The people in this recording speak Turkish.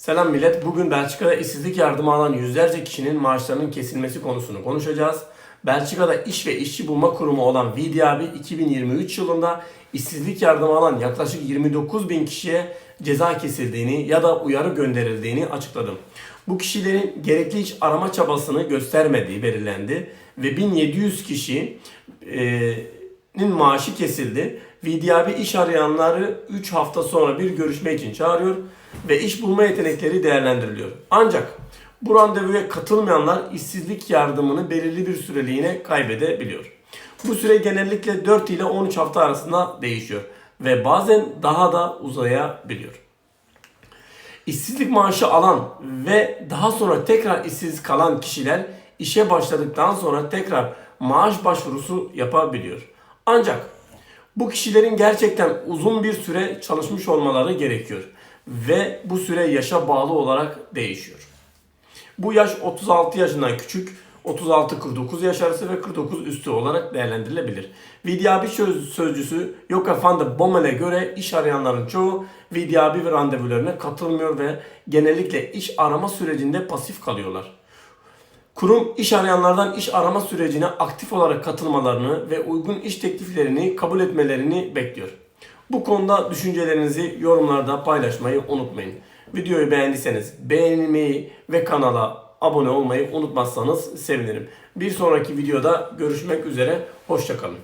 Selam millet. Bugün Belçika'da işsizlik yardımı alan yüzlerce kişinin maaşlarının kesilmesi konusunu konuşacağız. Belçika'da iş ve işçi bulma kurumu olan VDAB 2023 yılında işsizlik yardımı alan yaklaşık 29 bin kişiye ceza kesildiğini ya da uyarı gönderildiğini açıkladı. Bu kişilerin gerekli iş arama çabasını göstermediği belirlendi ve 1700 kişinin maaşı kesildi. VDAB iş arayanları 3 hafta sonra bir görüşme için çağırıyor ve iş bulma yetenekleri değerlendiriliyor. Ancak bu randevuya katılmayanlar işsizlik yardımını belirli bir süreliğine kaybedebiliyor. Bu süre genellikle 4 ile 13 hafta arasında değişiyor ve bazen daha da uzayabiliyor. İşsizlik maaşı alan ve daha sonra tekrar işsiz kalan kişiler işe başladıktan sonra tekrar maaş başvurusu yapabiliyor. Ancak bu kişilerin gerçekten uzun bir süre çalışmış olmaları gerekiyor ve bu süre yaşa bağlı olarak değişiyor. Bu yaş 36 yaşından küçük, 36-49 yaş arası ve 49 üstü olarak değerlendirilebilir. Vidyabi söz, sözcüsü Yoka van Bommel'e göre iş arayanların çoğu Vidyabi ve randevularına katılmıyor ve genellikle iş arama sürecinde pasif kalıyorlar. Kurum iş arayanlardan iş arama sürecine aktif olarak katılmalarını ve uygun iş tekliflerini kabul etmelerini bekliyor. Bu konuda düşüncelerinizi yorumlarda paylaşmayı unutmayın. Videoyu beğendiyseniz beğenmeyi ve kanala abone olmayı unutmazsanız sevinirim. Bir sonraki videoda görüşmek üzere. Hoşçakalın.